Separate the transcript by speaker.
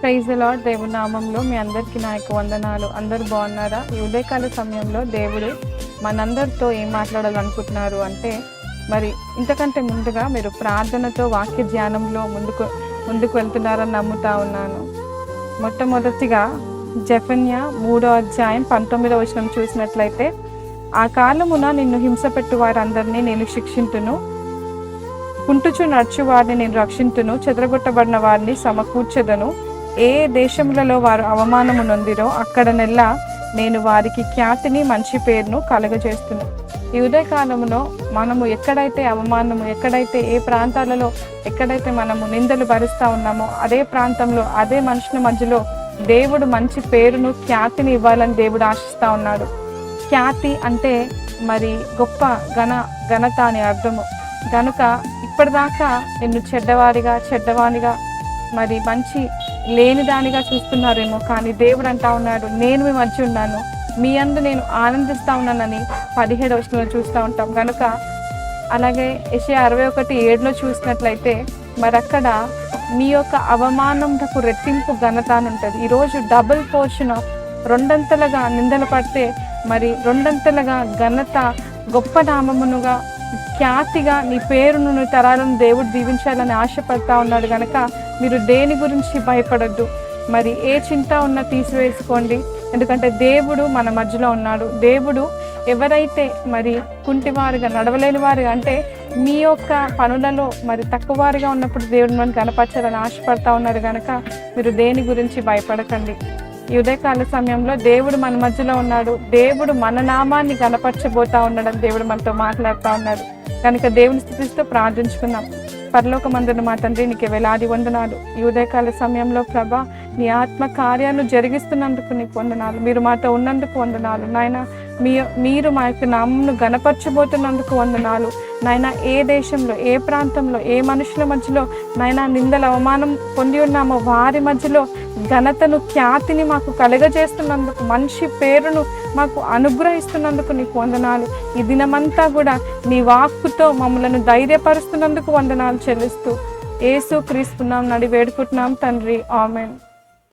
Speaker 1: Praise lord దేవుడి నామంలో మీ అందరికీ నా యొక్క వందనాలు. అందరూ బాగున్నారా? ఈ ఉదయకాల సమయంలో దేవుడు మనందరితో ఏం మాట్లాడాలనుకుంటున్నారు అంటే మరి ఇంతకంటే ముందుగా మీరు ప్రార్థనతో వాక్య ధ్యానంలో ముందుకు ముందుకు వెళ్తున్నారని నమ్ముతా ఉన్నాను. మొట్టమొదటిగా జఫన్య మూడో అధ్యాయం పంతొమ్మిదో వచనం చూసినట్లయితే ఆ కాలమున నిన్ను హింసపెట్టు వారందరినీ నేను శిక్షింతును. కుంటుచు నడుచు వారిని నేను రక్షింతును. చెదరగొట్టబడిన వారిని సమకూర్చెదను. ఏ దేశములలో వారు అవమానము నొందిరో అక్కడ నెల నేను వారికి ఖ్యాతిని మంచి పేరును కలుగజేస్తును. ఈ ఉదయకాలంలో మనము ఎక్కడైతే అవమానము ఎక్కడైతే ఏ ప్రాంతాలలో ఎక్కడైతే మనము నిందలు భరిస్తూ ఉన్నామో అదే ప్రాంతంలో అదే మనుషుల మధ్యలో దేవుడు మంచి పేరును ఖ్యాతిని ఇవ్వాలని దేవుడు ఆశిస్తూ ఉన్నాడు. ఖ్యాతి అంటే మరి గొప్ప ఘన ఘనత అని అర్థము. గనుక ఇప్పటిదాకా నిన్ను చెడ్డవారిగా చెడ్డవానిగా మరి మంచి లేని దానిగా చూస్తున్నారేమో కానీ దేవుడు అంటా ఉన్నాడు. నేను మీ ఉన్నాను. మీ అందు నేను ఆనందిస్తా ఉన్నానని పదిహేడు వచనంలో చూస్తూ ఉంటాం. కనుక అలాగే ఎస్ఏ అరవై ఒకటి ఏడులో చూసినట్లయితే మరి అక్కడ మీ యొక్క అవమానంకు రెట్టింపు ఘనత అని ఉంటుంది. ఈరోజు డబుల్ పోర్షన్ రెండంతలుగా నిందలు పడితే మరి రెండంతలుగా ఘనత గొప్ప నామమునుగా ఖ్యాతిగా నీ పేరును నీ తరాలను దేవుడు దీవించాలని ఆశపడతా ఉన్నాడు. కనుక మీరు దేని గురించి భయపడద్దు. మరి ఏ చింత ఉన్నా తీసివేసుకోండి. ఎందుకంటే దేవుడు మన మధ్యలో ఉన్నాడు. దేవుడు ఎవరైతే మరి కుంటివారుగా నడవలేని వారుగా అంటే మీ యొక్క పనులలో మరి తక్కువవారుగా ఉన్నప్పుడు దేవుడు మనం కనపరచాలని ఆశపడతా ఉన్నారు కనుక మీరు దేని గురించి భయపడకండి. ఈ ఉదయకాల సమయంలో దేవుడు మన మధ్యలో ఉన్నాడు. దేవుడు మన నామాన్ని కనపరచబోతా ఉన్నాడని దేవుడు మనతో మాట్లాడుతూ ఉన్నాడు కనుక దేవుని స్థితిస్తూ ప్రార్థించుకుందాం. పరలోక మందున మా తండ్రి నీకు వేలాది వందనాలు. ఈ ఉదయకాల సమయంలో ప్రభా నీ ఆత్మ కార్యాలు జరిగిస్తున్నందుకు నీకు వందనాలు. మీరు మాతో ఉన్నందుకు వందనాలు. నాయన మీ మీరు మా యొక్క నామను గనపరచబోతున్నందుకు వందనాలు. నాయన ఏ దేశంలో ఏ ప్రాంతంలో ఏ మనుషుల మధ్యలో నాయన నిందల అవమానం పొంది ఉన్నామో వారి మధ్యలో ఘనతను ఖ్యాతిని మాకు కలగజేస్తున్నందుకు మనిషి పేరును మాకు అనుగ్రహిస్తున్నందుకు నీకు వందనాలు. ఈ దినమంతా కూడా నీ వాక్కుతో మమ్మలను ధైర్యపరుస్తున్నందుకు వందనాలు చెల్లిస్తూ ఏసు క్రీస్తున్నాం నడి వేడుకుంటున్నాం తండ్రి. ఆమెన్.